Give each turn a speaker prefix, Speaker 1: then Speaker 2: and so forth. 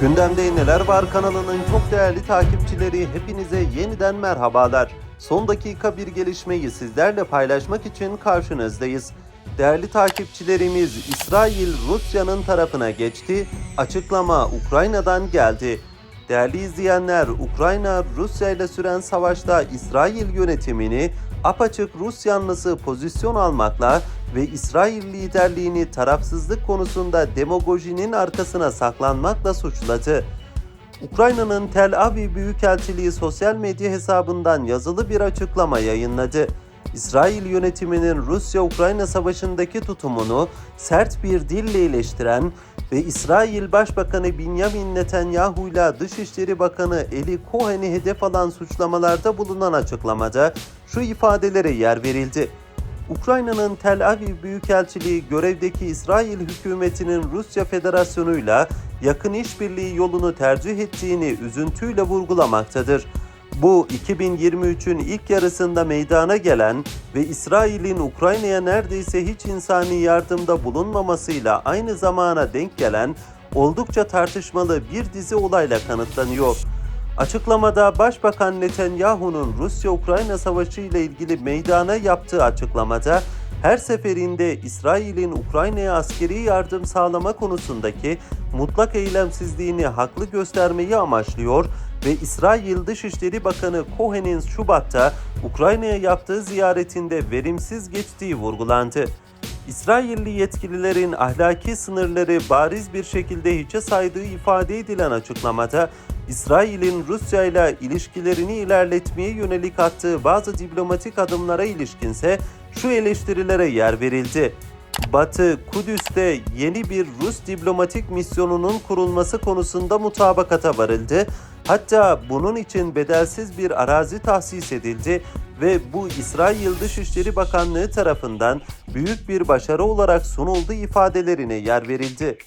Speaker 1: Gündemde Neler Var kanalının çok değerli takipçileri hepinize yeniden merhabalar. Son dakika bir gelişmeyi sizlerle paylaşmak için karşınızdayız. Değerli takipçilerimiz İsrail Rusya'nın tarafına geçti. Açıklama Ukrayna'dan geldi. Değerli izleyenler, Ukrayna Rusya ile süren savaşta İsrail yönetimini apaçık Rus yanlısı pozisyon almakla ve İsrail liderliğini tarafsızlık konusunda demagojinin arkasına saklanmakla suçladı. Ukrayna'nın Tel Aviv Büyükelçiliği sosyal medya hesabından yazılı bir açıklama yayınladı. İsrail yönetiminin Rusya-Ukrayna savaşındaki tutumunu sert bir dille eleştiren ve İsrail Başbakanı Benjamin Netanyahu ile Dışişleri Bakanı Eli Cohen'i hedef alan suçlamalarda bulunan açıklamada şu ifadelere yer verildi. Ukrayna'nın Tel Aviv Büyükelçiliği görevdeki İsrail hükümetinin Rusya Federasyonu'yla yakın işbirliği yolunu tercih ettiğini üzüntüyle vurgulamaktadır. Bu 2023'ün ilk yarısında meydana gelen ve İsrail'in Ukrayna'ya neredeyse hiç insani yardımda bulunmamasıyla aynı zamana denk gelen oldukça tartışmalı bir dizi olayla kanıtlanıyor. Açıklamada Başbakan Netanyahu'nun Rusya-Ukrayna savaşı ile ilgili meydana yaptığı açıklamada her seferinde İsrail'in Ukrayna'ya askeri yardım sağlama konusundaki mutlak eylemsizliğini haklı göstermeyi amaçlıyor ve İsrail Dışişleri Bakanı Cohen'in Şubat'ta Ukrayna'ya yaptığı ziyaretinde verimsiz geçtiği vurgulandı. İsrailli yetkililerin ahlaki sınırları bariz bir şekilde hiçe saydığı ifade edilen açıklamada İsrail'in Rusya ile ilişkilerini ilerletmeye yönelik attığı bazı diplomatik adımlara ilişkinse şu eleştirilere yer verildi. Batı, Kudüs'te yeni bir Rus diplomatik misyonunun kurulması konusunda mutabakata varıldı. Hatta bunun için bedelsiz bir arazi tahsis edildi ve bu İsrail Dışişleri Bakanlığı tarafından büyük bir başarı olarak sunuldu ifadelerine yer verildi.